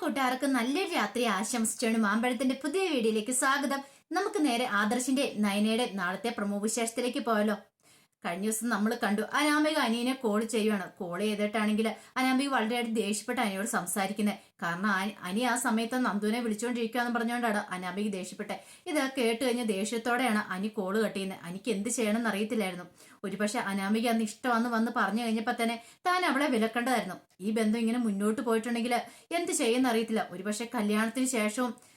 കൂട്ടുകാർക്ക് നല്ലൊരു രാത്രി ആശംസിച്ചാണ് മാമ്പഴത്തിന്റെ പുതിയ വീഡിയോയിലേക്ക് സ്വാഗതം. നമുക്ക് നേരെ ആദർശിന്റെ നയനയുടെ നാളത്തെ പ്രമോ വിശേഷത്തിലേക്ക് പോയല്ലോ കഴിഞ്ഞ ദിവസം നമ്മൾ കണ്ടു. അനാമിക അനിയനെ കോൾ ചെയ്യുവാണ്. കോൾ ചെയ്തിട്ടാണെങ്കിൽ അനാമിക വളരെയായിട്ട് ദേഷ്യപ്പെട്ട് അനിയോട് സംസാരിക്കുന്നത് കാരണം അനി- ആ സമയത്ത് നന്ദുവിനെ വിളിച്ചുകൊണ്ടിരിക്കുകയെന്ന് പറഞ്ഞുകൊണ്ടാണ് അനാമിക ദേഷ്യപ്പെട്ടെ. ഇത് കേട്ട് കഴിഞ്ഞ ദേഷ്യത്തോടെയാണ് അനി കോൾ കട്ടിയുന്നത് അനിക്ക് എന്ത് ചെയ്യണമെന്ന് അറിയത്തില്ലായിരുന്നു ഒരുപക്ഷെ അനാമിക അന്ന് ഇഷ്ടമാന്ന് വന്ന് പറഞ്ഞു കഴിഞ്ഞപ്പോൾ തന്നെ താൻ അവളെ വിലക്കേണ്ടതായിരുന്നു. ഈ ബന്ധം ഇങ്ങനെ മുന്നോട്ട് പോയിട്ടുണ്ടെങ്കിൽ എന്ത് ചെയ്യുമെന്ന് അറിയത്തില്ല ഒരുപക്ഷെ കല്യാണത്തിന് ശേഷവും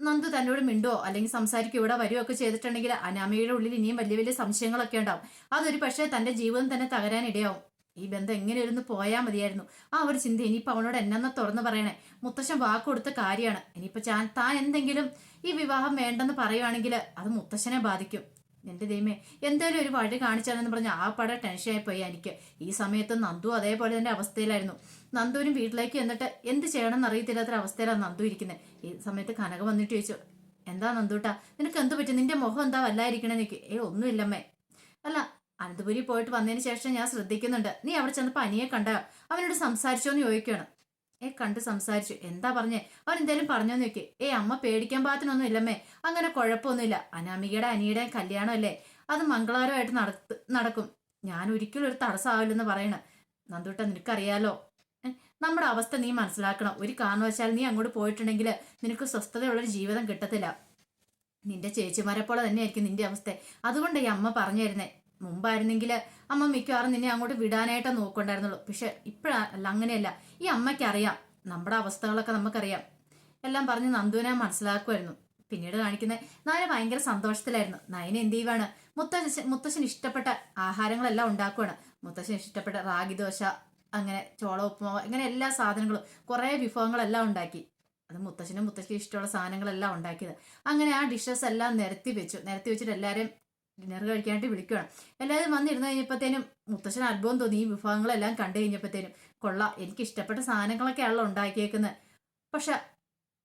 നന്ദു തന്നോട് മിണ്ടോ? അല്ലെങ്കിൽ സംസാരിക്കോ? ഇവിടെ വരുമോ ഒക്കെ ചെയ്തിട്ടുണ്ടെങ്കിൽ അനാമികയുടെ ഉള്ളിൽ ഇനിയും വലിയ വലിയ സംശയങ്ങളൊക്കെ ഉണ്ടാവും. അതൊരു പക്ഷേ തന്റെ ജീവിതം തന്നെ തകരാൻ ഇടയാവും. ഈ ബന്ധം എങ്ങനെ ഇരുന്ന് പോയാൽ മതിയായിരുന്നു. ആ ഒരു ചിന്ത ഇനിയിപ്പോൾ അവനോട് എന്നെന്ന തുറന്നു പറയണേ? മുത്തശ്ശൻ വാക്ക് കൊടുത്ത കാര്യമാണ്. ഇനിയിപ്പോൾ താൻ എന്തെങ്കിലും ഈ വിവാഹം വേണ്ടെന്ന് പറയുവാണെങ്കിൽ അത് മുത്തശ്ശനെ ബാധിക്കും. എന്റെ ദൈവമേ എന്തായാലും ഒരു വഴി കാണിച്ചാലെന്ന് പറഞ്ഞ ആ പട ടെൻഷനായി പോയി എനിക്ക്. ഈ സമയത്ത് നന്ദു അതേപോലെ തന്നെ അവസ്ഥയിലായിരുന്നു. നന്ദുവിനും വീട്ടിലേക്ക് എന്നിട്ട് എന്ത് ചെയ്യണമെന്ന് അറിയത്തില്ലാത്തൊരു അവസ്ഥയിലാണ് നന്ദു ഇരിക്കുന്നത്. ഈ സമയത്ത് കനക വന്നിട്ട് ചോദിച്ചു എന്താ നന്ദൂട്ടാ നിനക്ക് എന്ത് പറ്റും? നിന്റെ മുഖം എന്താ വല്ലായിരിക്കണേന്ന് എനിക്ക് ഏ ഒന്നുമില്ലമ്മേ. അല്ല അനന്തപുരി പോയിട്ട് വന്നതിന് ശേഷം ഞാൻ ശ്രദ്ധിക്കുന്നുണ്ട്. നീ അവിടെ ചെന്നപ്പോൾ അനിയെ കണ്ട അവനോട് സംസാരിച്ചോന്ന് ചോദിക്കുകയാണ്. ഏ കണ്ട് സംസാരിച്ചു. എന്താ പറഞ്ഞേ? അവൻ എന്തേലും പറഞ്ഞോന്ന് നോക്കി ഏ അമ്മ പേടിക്കാൻ പാത്തിനൊന്നും ഇല്ലമ്മേ. അങ്ങനെ കുഴപ്പമൊന്നുമില്ല. അനാമികയുടെ അനിയുടെ കല്യാണം അല്ലേ? അത് മംഗളാരമായിട്ട് നടത്ത് നടക്കും. ഞാൻ ഒരിക്കലും ഒരു തടസ്സമാവില്ലെന്ന് പറയണ. നന്ദൂട്ട നിനക്കറിയാലോ? നമ്മുടെ അവസ്ഥ നീ മനസ്സിലാക്കണം. ഒരു കാരണവശാൽ നീ അങ്ങോട്ട് പോയിട്ടുണ്ടെങ്കിൽ നിനക്ക് സ്വസ്ഥതയുള്ളൊരു ജീവിതം കിട്ടത്തില്ല. നിന്റെ ചേച്ചിമാരെ പോലെ തന്നെയായിരിക്കും നിന്റെ അവസ്ഥ. അതുകൊണ്ട് ഈ അമ്മ പറഞ്ഞു തരുന്നേ. മുമ്പായിരുന്നെങ്കിൽ അമ്മ മിക്കവാറും നിന്നെ അങ്ങോട്ട് വിടാനായിട്ട് നോക്കണ്ടായിരുന്നുള്ളൂ. പക്ഷെ ഇപ്പോഴല്ല അങ്ങനെയല്ല. ഈ അമ്മയ്ക്കറിയാം നമ്മുടെ അവസ്ഥകളൊക്കെ നമുക്കറിയാം. എല്ലാം പറഞ്ഞ് നന്ദുവിനെ മനസ്സിലാക്കുമായിരുന്നു. പിന്നീട് കാണിക്കുന്നത് നയന ഭയങ്കര സന്തോഷത്തിലായിരുന്നു. നയന എന്ത് ചെയ്യുവാണ്? മുത്തശ്ശൻ മുത്തശ്ശൻ ഇഷ്ടപ്പെട്ട ആഹാരങ്ങളെല്ലാം ഉണ്ടാക്കുവാണ്. മുത്തശ്ശൻ ഇഷ്ടപ്പെട്ട റാഗി ദോശ അങ്ങനെ ചോള ഉപ്പുമാവ് ഇങ്ങനെ എല്ലാ സാധനങ്ങളും കുറേ വിഭവങ്ങളെല്ലാം ഉണ്ടാക്കി. അത് മുത്തശ്ശനും മുത്തശ്ശിക്കും ഇഷ്ടമുള്ള സാധനങ്ങളെല്ലാം ഉണ്ടാക്കിയത്. അങ്ങനെ ആ ഡിഷസ് എല്ലാം നിരത്തി വെച്ചു. നിരത്തി വെച്ചിട്ട് എല്ലാവരെയും ഡിന്നർ കഴിക്കാനായിട്ട് വിളിക്കുകയാണ് എല്ലാവരും വന്നിരുന്ന് കഴിഞ്ഞപ്പോഴത്തേനും മുത്തശ്ശൻ അത്ഭുതം തോന്നി. ഈ വിഭവങ്ങളെല്ലാം കണ്ടു കഴിഞ്ഞപ്പോഴത്തേനും കൊള്ളാം എനിക്ക് ഇഷ്ടപ്പെട്ട സാധനങ്ങളൊക്കെയാണല്ലോ ഉണ്ടാക്കിയേക്കുന്നത്. പക്ഷെ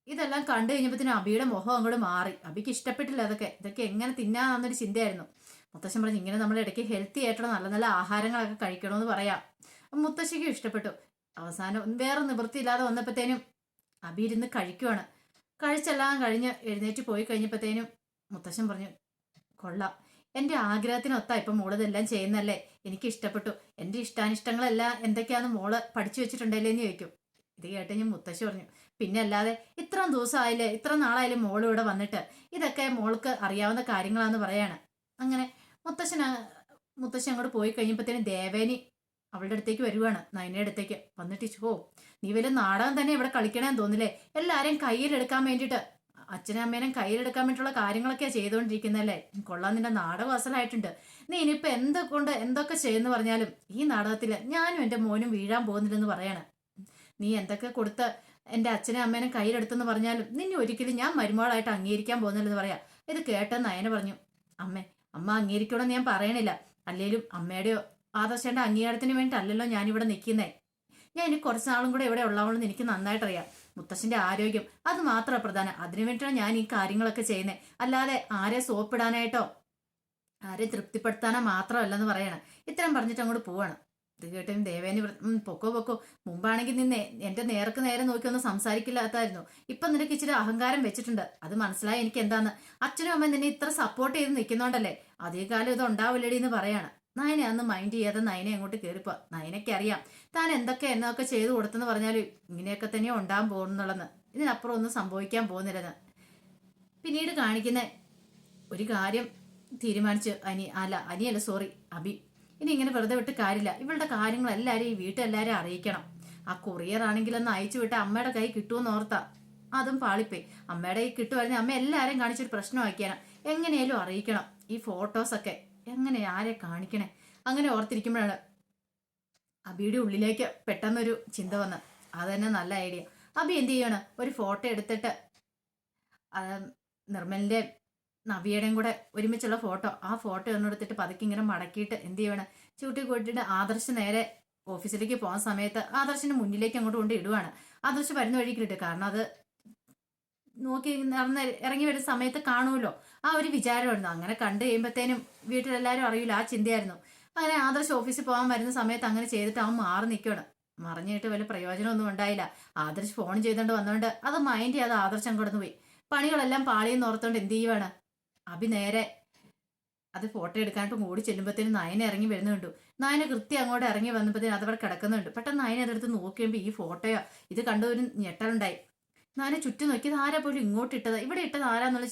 ഇതെല്ലാം കണ്ടു കഴിഞ്ഞപ്പോഴത്തേനും അബിയുടെ മുഖം അങ്ങോട്ട് മാറി. അബിക്ക് ഇഷ്ടപ്പെട്ടില്ല അതൊക്കെ. ഇതൊക്കെ എങ്ങനെ തിന്നാന്നൊരു ചിന്തയായിരുന്നു. മുത്തശ്ശൻ പറഞ്ഞു ഇങ്ങനെ നമ്മൾ ഇടയ്ക്ക് ഹെൽത്തി ആയിട്ടുള്ള നല്ല നല്ല ആഹാരങ്ങളൊക്കെ കഴിക്കണമെന്ന് പറയാം. മുത്തശ്ശിക്കും ഇഷ്ടപ്പെട്ടു. അവസാനം വേറെ നിവൃത്തിയില്ലാതെ വന്നപ്പോഴത്തേനും അബി ഇരുന്ന് കഴിക്കുവാണ്. കഴിച്ചെല്ലാം കഴിഞ്ഞ് എഴുന്നേറ്റ് പോയി കഴിഞ്ഞപ്പോഴത്തേനും മുത്തശ്ശൻ പറഞ്ഞു കൊള്ളാം. എന്റെ ആഗ്രഹത്തിനൊത്ത ഇപ്പം മോളിതെല്ലാം ചെയ്യുന്നല്ലേ? എനിക്ക് ഇഷ്ടപ്പെട്ടു എന്റെ ഇഷ്ടാനിഷ്ടങ്ങളെല്ലാം എന്തൊക്കെയാന്ന് മോൾ പഠിച്ചു വെച്ചിട്ടുണ്ടല്ലേ എന്ന് ചോദിക്കും. ഇത് കേട്ട് ഞാൻ മുത്തശ്ശി പറഞ്ഞു പിന്നെ അല്ലാതെ ഇത്രയും ദിവസമായില്ലേ? ഇത്ര നാളായാലും മോൾ ഇവിടെ വന്നിട്ട്? ഇതൊക്കെ മോൾക്ക് അറിയാവുന്ന കാര്യങ്ങളാന്ന് പറയാണ്. അങ്ങനെ മുത്തശ്ശൻ മുത്തശ്ശൻ അങ്ങോട്ട് പോയി കഴിഞ്ഞപ്പോഴത്തേനും ദേവേനി അവളുടെ അടുത്തേക്ക് വരുവാണ് നയനയുടെ അടുത്തേക്ക്. വന്നിട്ട് ഓ നീ വലിയ നാടകം തന്നെ ഇവിടെ കളിക്കണേന്ന് തോന്നില്ലേ എല്ലാരെയും കയ്യിലെടുക്കാൻ വേണ്ടിയിട്ട് അച്ഛനും അമ്മേനും കയ്യിലെടുക്കാൻ വേണ്ടിയിട്ടുള്ള കാര്യങ്ങളൊക്കെ ചെയ്തുകൊണ്ടിരിക്കുന്നല്ലേ? കൊള്ളാൻ നിന്റെ നാടകം അസലായിട്ടുണ്ട്. നീ ഇനിയിപ്പോ എന്തൊക്കെ എന്തൊക്കെ ചെയ്യുന്നു പറഞ്ഞാലും ഈ നാടകത്തിൽ ഞാനും എന്റെ മോനും വീഴാൻ പോകുന്നില്ലെന്ന് പറയാണ്. നീ എന്തൊക്കെ കൊടുത്ത് എന്റെ അച്ഛനും അമ്മേനും കയ്യിലെടുത്തെന്ന് പറഞ്ഞാലും നിന്നെ ഒരിക്കലും ഞാൻ മരുമകളായിട്ട് അംഗീകരിക്കാൻ പോകുന്നില്ലെന്ന് പറയാം. ഇത് കേട്ടെന്ന് നയന പറഞ്ഞു. അമ്മേ അമ്മ അംഗീകരിക്കണമെന്ന് ഞാൻ പറയണില്ല. അല്ലേലും അമ്മയുടെയോ ആദർശന്റെ അംഗീകാരത്തിന് വേണ്ടിയിട്ടല്ലല്ലോ ഞാനിവിടെ നിൽക്കുന്നേ. ഞാൻ ഇനി കുറച്ച് നാളും കൂടെ ഇവിടെ ഉള്ളവളെന്ന് എനിക്ക് നന്നായിട്ട് അറിയാം മുത്തശ്ശന്റെ ആരോഗ്യം. അത് മാത്രമാണ് പ്രധാനം. അതിനു വേണ്ടിയിട്ടാണ് ഞാൻ ഈ കാര്യങ്ങളൊക്കെ ചെയ്യുന്നത്. അല്ലാതെ ആരെ സോപ്പിടാനായിട്ടോ ആരെ തൃപ്തിപ്പെടുത്താനോ മാത്രമല്ലെന്ന് പറയണം. ഇത്രയും പറഞ്ഞിട്ട് അങ്ങോട്ട് പോവാണ്. ഇത് കേട്ടും ദേവേനി പൊക്കോ പൊക്കോ. മുമ്പാണെങ്കിൽ നിന്നെ എന്റെ നേർക്ക് നേരെ നോക്കി ഒന്നും സംസാരിക്കില്ലാത്തായിരുന്നു. ഇപ്പൊ നിനക്ക് ഇച്ചിരി അഹങ്കാരം വെച്ചിട്ടുണ്ട്. അത് മനസ്സിലായി എനിക്ക് എന്താന്ന്. അച്ഛനും അമ്മ നിന്നെ ഇത്ര സപ്പോർട്ട് ചെയ്ത് നിൽക്കുന്നോണ്ടല്ലേ? അധികകാലം ഇത് ഉണ്ടാവില്ലടി എന്ന് പറയാണ്. നയനെ അന്ന് മൈൻഡ് ചെയ്യാതെ നയനെ അങ്ങോട്ട് കയറിപ്പോ നയനയ്ക്ക് അറിയാം താൻ എന്തൊക്കെ എന്നൊക്കെ ചെയ്തു കൊടുത്തെന്ന് പറഞ്ഞാൽ ഇങ്ങനെയൊക്കെ തന്നെ ഉണ്ടാകാൻ പോകുന്നുള്ളെന്ന് ഇതിനപ്പുറം ഒന്നും സംഭവിക്കാൻ പോകുന്നില്ലെന്ന്. പിന്നീട് കാണിക്കുന്ന ഒരു കാര്യം തീരുമാനിച്ചു അനി അല്ല അനിയല്ല സോറി അബി. ഇനി ഇങ്ങനെ വെറുതെ വിട്ട് കാര്യമില്ല. ഇവളുടെ കാര്യങ്ങൾ എല്ലാവരും ഈ വീട്ടിലെല്ലാവരും അറിയിക്കണം. ആ കൊറിയർ ആണെങ്കിൽ ഒന്ന് അയച്ചു വിട്ട് അമ്മയുടെ കൈ കിട്ടുമെന്ന് ഓർത്താ. അതും പാളിപ്പോയി. അമ്മയുടെ കൈ കിട്ടുമായിരുന്നു അമ്മ എല്ലാവരെയും കാണിച്ചൊരു പ്രശ്നമാക്കിയാണ് എങ്ങനെയാലും അറിയിക്കണം ഈ ഫോട്ടോസൊക്കെ എങ്ങനെ ആരെ കാണിക്കണേ? അങ്ങനെ ഓർത്തിരിക്കുമ്പോഴാണ് അബിയുടെ ഉള്ളിലേക്ക് പെട്ടെന്നൊരു ചിന്ത വന്ന് അത് തന്നെ നല്ല ഐഡിയ. അബി എന്ത് ചെയ്യണം? ഒരു ഫോട്ടോ എടുത്തിട്ട് നിർമ്മലിന്റെ നവിയുടെയും കൂടെ ഒരുമിച്ചുള്ള ഫോട്ടോ ആ ഫോട്ടോ ഒന്നെടുത്തിട്ട് പതുക്കെ ഇങ്ങനെ മടക്കിയിട്ട് എന്ത് ചെയ്യണം? ചൂട്ടി കൂട്ടിയിട്ട് ആദർശ് നേരെ ഓഫീസിലേക്ക് പോകുന്ന സമയത്ത് ആദർശിന്റെ മുന്നിലേക്ക് അങ്ങോട്ട് കൊണ്ട് ഇടുവാണ്. ആദർശ് വരുന്ന വഴിക്ക് ഇട്ട് കാരണം അത് നോക്കി നടന്ന് ഇറങ്ങി വരുന്ന സമയത്ത് കാണുമല്ലോ. ആ ഒരു വിചാരമായിരുന്നു. അങ്ങനെ കണ്ടു കഴിയുമ്പോഴത്തേനും വീട്ടിലെല്ലാവരും അറിയില്ല. ആ ചിന്തയായിരുന്നു. അങ്ങനെ ആദർശ് ഓഫീസിൽ പോകാൻ വരുന്ന സമയത്ത് അങ്ങനെ ചെയ്തിട്ട് അവൻ മാറി നിൽക്കണം മറിഞ്ഞിട്ട് വല്ല പ്രയോജനമൊന്നും ഉണ്ടായില്ല. ആദർശ് ഫോൺ ചെയ്തുകൊണ്ട് വന്നുകൊണ്ട് അത് മൈൻഡ് ചെയ്യാതെ ആദർശം അങ്ങോട്ട് പോയി പണികളെല്ലാം പാളിയെന്ന് ഓർത്തുകൊണ്ട് എന്ത് ചെയ്യുവാണ്? അഭി നേരെ അത് ഫോട്ടോ എടുക്കാനായിട്ട് ഓടി ചെല്ലുമ്പോഴത്തേനും നയന ഇറങ്ങി വരുന്നുണ്ട്. നയന കൃത്യം അങ്ങോട്ട് ഇറങ്ങി വന്നപ്പോഴത്തേനും അതവിടെ കിടക്കുന്നുണ്ട്. പെട്ടെന്ന് നയന അതെടുത്ത് നോക്കിയപ്പോൾ ഈ ഫോട്ടോയോ ഇത് കണ്ടൊരു ഞെട്ടലുണ്ടായി. നയന ചുറ്റും നോക്കി ആരാ പോലും ഇങ്ങോട്ട് ഇട്ടത് ഇവിടെ ഇട്ടത് ആരാന്നുള്ള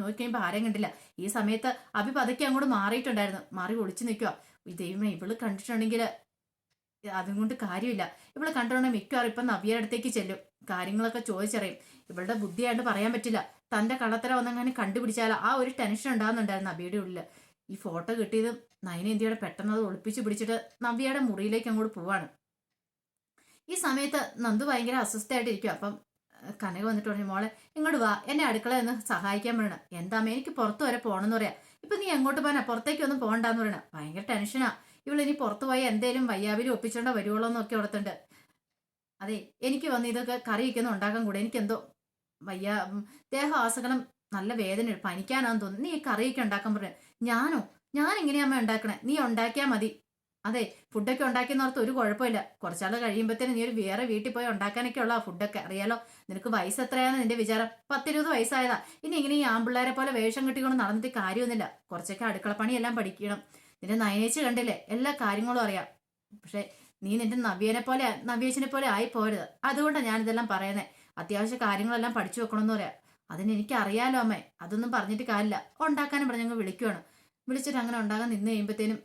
നോക്കിയപ്പോൾ ആരെയും കണ്ടില്ല. ഈ സമയത്ത് അഭി പതുക്കെ അങ്ങോട്ട് മാറിയിട്ടുണ്ടായിരുന്നു. മാറി ഒളിച്ചു നിൽക്കുക ദൈവമേ ഇവൾ കണ്ടിട്ടുണ്ടെങ്കിൽ അതും കൊണ്ട് കാര്യമില്ല. ഇവൾ കണ്ടിട്ടുണ്ടെങ്കിൽ മിക്കവാറും ഇപ്പം നവ്യയുടെ അടുത്തേക്ക് ചെല്ലും. കാര്യങ്ങളൊക്കെ ചോദിച്ചറിയും. ഇവളുടെ ബുദ്ധിയായിട്ട് പറയാൻ പറ്റില്ല. തന്റെ കള്ളത്തര വന്നങ്ങനെ കണ്ടുപിടിച്ചാൽ ആ ഒരു ടെൻഷൻ ഉണ്ടാകുന്നുണ്ടായിരുന്നു നബിയുടെ ഉള്ളിൽ ഈ ഫോട്ടോ കിട്ടിയതും നയനേന്ത്യയുടെ പെട്ടെന്ന് അത് ഒളിപ്പിച്ച് പിടിച്ചിട്ട് നവ്യയുടെ മുറിയിലേക്ക് അങ്ങോട്ട് പോവാണ്. ഈ സമയത്ത് നന്ദു ഭയങ്കര അസ്വസ്ഥയായിട്ടിരിക്കും അപ്പം കനക വന്നിട്ട് പറഞ്ഞു മോളെ ഇങ്ങോട്ട് വാ. എന്നെ അടുക്കള ഒന്ന് സഹായിക്കാൻ പറയണം. എന്താമ്മ എനിക്ക് പുറത്ത് വരെ പോകണമെന്ന് പറയാം. ഇപ്പൊ നീ എങ്ങോട്ട് പോകാനാ? പുറത്തേക്കൊന്നും പോകണ്ടെന്ന് പറയണം. ഭയങ്കര ടെൻഷനാ. ഇവൾ ഇനി പുറത്ത് പോയി എന്തേലും വയ്യാവിലും ഒപ്പിച്ചോണ്ട വരുവുള്ളൂ എന്നൊക്കെ ഓർത്തുണ്ട് അതെ എനിക്ക് വന്ന് ഇതൊക്കെ കറിയൊക്കെ വയ്ക്കുന്ന ഉണ്ടാക്കാൻ കൂടെ. എനിക്കെന്തോ വയ്യ ദേഹ ദേഹാസകലം നല്ല വേദന പനിക്കാനാന്ന് തോന്നുന്നു. നീ കറിയൊക്കെ ഉണ്ടാക്കാൻ പറഞ്ഞു ഞാനോ? ഞാൻ എങ്ങനെയാമ്മ ഉണ്ടാക്കണേ? നീ ഉണ്ടാക്കിയാ മതി. അതെ ഫുഡൊക്കെ ഉണ്ടാക്കിയെന്നോർത്ത് ഒരു കുഴപ്പമില്ല. കുറച്ചാൾ കഴിയുമ്പോഴത്തേനും നീ ഒരു വേറെ വീട്ടിൽ പോയി ഉണ്ടാക്കാനൊക്കെ ഉള്ള ഫുഡൊക്കെ അറിയാലോ നിനക്ക് വയസ്സ് എത്രയാന്ന് നിന്റെ വിചാരം. പത്തിരുപത് വയസ്സായതാ. ഇനി ഇങ്ങനെ ഈ ആമ്പിള്ളേരെ പോലെ വേഷം കെട്ടിക്കൊണ്ട് നടന്നിട്ട് കാര്യമൊന്നുമില്ല. കുറച്ചൊക്കെ അടുക്കള അടുക്കളപ്പണിയെല്ലാം പഠിക്കണം. നിന്റെ നയനേച്ച് കണ്ടില്ലേ? എല്ലാ കാര്യങ്ങളും അറിയാം. പക്ഷെ നീ നിന്റെ നവ്യനെ പോലെ നവ്യേച്ചിനെ പോലെ ആയി പോരുത്. അതുകൊണ്ടാണ് ഞാനിതെല്ലാം പറയുന്നത് അത്യാവശ്യ കാര്യങ്ങളെല്ലാം പഠിച്ചു വെക്കണമെന്ന് പറയാം. അതിന് എനിക്ക് അറിയാലോ അമ്മേ. അതൊന്നും പറഞ്ഞിട്ട് കാര്യമില്ല. ഉണ്ടാക്കാനും പറഞ്ഞങ്ങ് വിളിക്കുവാണ്. വിളിച്ചിട്ട് അങ്ങനെ ഉണ്ടാകാൻ നിന്ന് കഴിയുമ്പോഴത്തേനും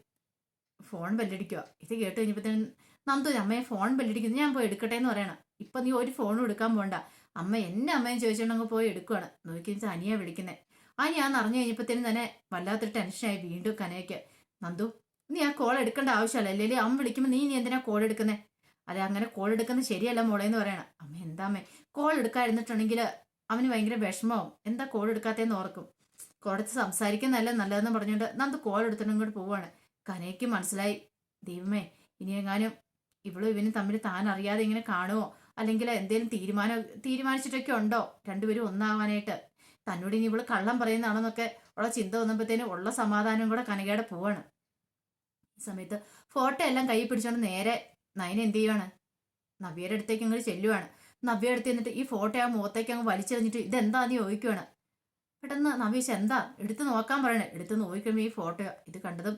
ഫോൺ ബെല്ലടിക്കുക ഇത് കേട്ട് കഴിഞ്ഞപ്പോഴത്തേനും നന്ദു അമ്മയെ ഫോൺ ബെല്ലടിക്കുന്നു. ഞാൻ പോയി എടുക്കട്ടെ എന്ന് പറയണം. ഇപ്പൊ നീ ഒരു ഫോണും എടുക്കാൻ പോണ്ട. അമ്മ എന്നെ അമ്മയും ചോദിച്ചിട്ടുണ്ടെങ്കിൽ പോയി എടുക്കുവാണ്. നോക്കി അനിയാ വിളിക്കുന്നത് ആ ഞാൻ അറിഞ്ഞു കഴിഞ്ഞപ്പോഴത്തേനും തന്നെ വല്ലാത്തൊരു ടെൻഷനായി വീണ്ടും കനയ്ക്ക്. നന്ദു നീ ആ കോൾ എടുക്കേണ്ട ആവശ്യമല്ല. അല്ലെങ്കിൽ അമ്മ വിളിക്കുമ്പോൾ നീ നീ എന്തിനാ കോൾ എടുക്കുന്നത് അല്ല അങ്ങനെ കോൾ എടുക്കുന്നത് ശരിയല്ല മോളെ എന്ന് പറയണം. അമ്മ എന്താ അമ്മേ? കോൾ എടുക്കാതിരുന്നിട്ടുണ്ടെങ്കിൽ അവന് ഭയങ്കര വിഷമവും എന്താ കോൾ എടുക്കാത്തതെന്ന് ഓർക്കും. കുറച്ച് സംസാരിക്കുന്നതല്ല നല്ലതെന്ന് പറഞ്ഞുകൊണ്ട് നന്ദു കോൾ എടുത്തിട്ടും ഇങ്ങോട്ട് പോവാണ് കനയ്ക്ക് മനസ്സിലായി. ദൈവമേ ഇനി എങ്ങാനും ഇവളും ഇവനും തമ്മിൽ താൻ അറിയാതെ ഇങ്ങനെ കാണുമോ അല്ലെങ്കിൽ എന്തേലും തീരുമാനം തീരുമാനിച്ചിട്ടൊക്കെ ഉണ്ടോ? രണ്ടുപേരും ഒന്നാവാനായിട്ട്. തന്നോട് ഇനി ഇവൾ കള്ളം പറയുന്നതാണെന്നൊക്കെ ഉള്ള ചിന്ത വന്നപ്പോഴത്തേനും ഉള്ള സമാധാനം കൂടെ കനകയുടെ പോവാണ്. ഈ സമയത്ത് ഫോട്ടോ എല്ലാം കൈ പിടിച്ചോണ്ട് നേരെ നയന എന്ത് ചെയ്യുവാണ്? നവ്യയുടെ അടുത്തേക്ക് അങ്ങോട്ട് ചെല്ലുവാണ്. നവ്യ എടുത്ത് എന്നിട്ട് ഈ ഫോട്ടോ ആ മുഖത്തേക്ക് അങ്ങ് വലിച്ചെറിഞ്ഞിട്ട് ഇതെന്താന്ന് ചോദിക്കുവാണ്. പെട്ടെന്ന് നവീശ് എന്താ? എടുത്ത് നോക്കാൻ പറയണേ. എടുത്ത് നോക്കുമ്പോൾ ഈ ഫോട്ടോ ഇത് കണ്ടതും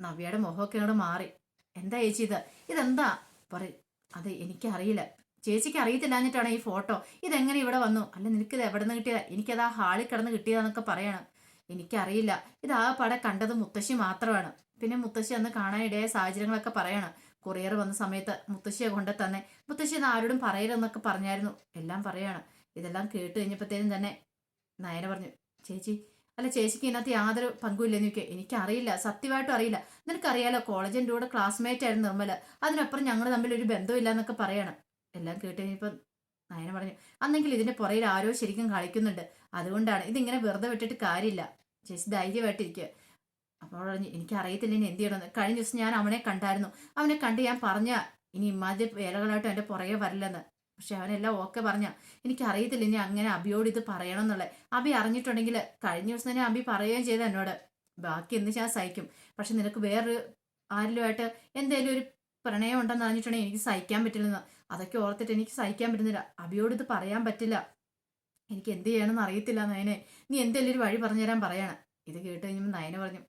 നവ്യയുടെ മുഖമൊക്കെ അങ്ങോട്ട് മാറി. എന്താ ചേച്ചി ഇത്? ഇതെന്താ? പറയും. അതെ എനിക്കറിയില്ല. ചേച്ചിക്ക് അറിയത്തില്ലാഞ്ഞിട്ടാണ് ഈ ഫോട്ടോ. ഇതെങ്ങനെ ഇവിടെ വന്നു? അല്ല നിനക്കിത് എവിടെ നിന്ന് കിട്ടിയതാ? എനിക്കത് ആ ഹാളിൽ കിടന്ന് കിട്ടിയതാന്നൊക്കെ പറയണം. എനിക്കറിയില്ല. ഇത് ആ പട കണ്ടത് മുത്തശ്ശി മാത്രമാണ്. പിന്നെ മുത്തശ്ശി അന്ന് കാണാനിടയായ സാഹചര്യങ്ങളൊക്കെ പറയണം. കൊറിയർ വന്ന സമയത്ത് മുത്തശ്ശിയെ കൊണ്ടു തന്നെ മുത്തശ്ശി ഇത് ആരോടും പറയരുതെന്നൊക്കെ പറഞ്ഞായിരുന്നു. എല്ലാം പറയാണ്. ഇതെല്ലാം കേട്ട് കഴിഞ്ഞപ്പോഴത്തേനും തന്നെ നയന പറഞ്ഞു ചേച്ചി അല്ല ചേച്ചിക്ക് ഇതിനകത്ത് യാതൊരു പങ്കുമില്ലെന്ന് ചോദിക്കുക എനിക്കറിയില്ല സത്യമായിട്ടും അറിയില്ല. നിനക്കറിയാലോ കോളേജിന്റെ കൂടെ ക്ലാസ്മേറ്റ് ആയിരുന്നു നിർമ്മല. അതിനപ്പുറം ഞങ്ങൾ തമ്മിൽ ഒരു ബന്ധമില്ല എന്നൊക്കെ പറയണം. എല്ലാം കേട്ട് കഴിഞ്ഞപ്പോൾ നയന പറഞ്ഞു അന്നെങ്കിൽ ഇതിന്റെ പുറയിൽ ആരോ ശരിക്കും കളിക്കുന്നുണ്ട്. അതുകൊണ്ടാണ് ഇതിങ്ങനെ വെറുതെ വിട്ടിട്ട് കാര്യമില്ല. ചേച്ചി ധൈര്യമായിട്ടിരിക്കുക അപ്പോൾ പറഞ്ഞു എനിക്കറിയത്തില്ല ഇനി എന്ത് ചെയ്യണമെന്ന്. കഴിഞ്ഞ ദിവസം ഞാൻ അവനെ കണ്ടായിരുന്നു. അവനെ കണ്ട് ഞാൻ പറഞ്ഞ ഇനി ഇമാതിരി വേലകളായിട്ടും എന്റെ പുറകെ വരില്ലെന്ന്. പക്ഷെ അവനെല്ലാം ഓക്കെ പറഞ്ഞ എനിക്ക് അറിയത്തില്ല ഇനി അങ്ങനെ അബിയോട് ഇത് പറയണം എന്നുള്ളത്. അബി അറിഞ്ഞിട്ടുണ്ടെങ്കിൽ കഴിഞ്ഞ ദിവസം തന്നെ അബി പറയുകയും ചെയ്തു എന്നോട്. ബാക്കി എന്ന് ഞാൻ സഹിക്കും. പക്ഷെ നിനക്ക് വേറൊരു ആരിലുമായിട്ട് എന്തെങ്കിലും ഒരു പ്രണയം ഉണ്ടെന്ന് അറിഞ്ഞിട്ടുണ്ടെങ്കിൽ എനിക്ക് സഹിക്കാൻ പറ്റില്ലെന്ന്. അതൊക്കെ ഓർത്തിട്ട് എനിക്ക് സഹിക്കാൻ പറ്റുന്നില്ല. അബിയോട് ഇത് പറയാൻ പറ്റില്ല. എനിക്ക് എന്ത് ചെയ്യണമെന്ന് അറിയത്തില്ല നയനെ. നീ എന്തെങ്കിലും ഒരു വഴി പറഞ്ഞുതരാൻ പറയാണ്. ഇത് കേട്ട് കഴിഞ്ഞപ്പോൾ നയന പറഞ്ഞു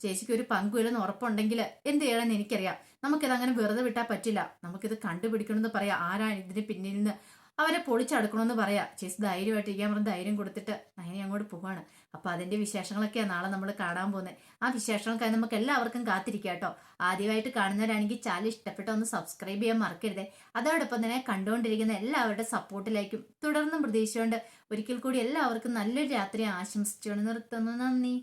ചേച്ചിക്ക് ഒരു പങ്കുമില്ലെന്ന് ഉറപ്പുണ്ടെങ്കിൽ എന്ത് ചെയ്യണമെന്ന് എനിക്കറിയാം. നമുക്കിത് അങ്ങനെ വെറുതെ വിട്ടാൽ പറ്റില്ല. നമുക്കിത് കണ്ടുപിടിക്കണമെന്ന് പറയാം. ആരാണ് ഇതിന് പിന്നിൽ നിന്ന്? അവരെ പൊളിച്ചടുക്കണമെന്ന് പറയാം. ചേച്ചി ധൈര്യമായിട്ട് ഇരിക്കാൻ പറഞ്ഞ് ധൈര്യം കൊടുത്തിട്ട് നയനെ അങ്ങോട്ട് പോവാണ്. അപ്പൊ അതിന്റെ വിശേഷങ്ങളൊക്കെയാണ് നാളെ നമ്മൾ കാണാൻ പോകുന്നത്. ആ വിശേഷങ്ങൾക്കായി നമുക്ക് എല്ലാവർക്കും കാത്തിരിക്കാം കേട്ടോ. ആദ്യമായിട്ട് കാണുന്നവരാണെങ്കിൽ ചാനൽ ഇഷ്ടപ്പെട്ട ഒന്ന് സബ്സ്ക്രൈബ് ചെയ്യാൻ മറക്കരുത്. അതോടൊപ്പം തന്നെ കണ്ടുകൊണ്ടിരിക്കുന്ന എല്ലാവരുടെ സപ്പോർട്ടിലേക്കും തുടർന്നും പ്രതീക്ഷിച്ചുകൊണ്ട് ഒരിക്കൽ കൂടി എല്ലാവർക്കും നല്ലൊരു രാത്രി ആശംസിച്ചുകൊണ്ട് നിർത്തുന്നു. നന്ദി.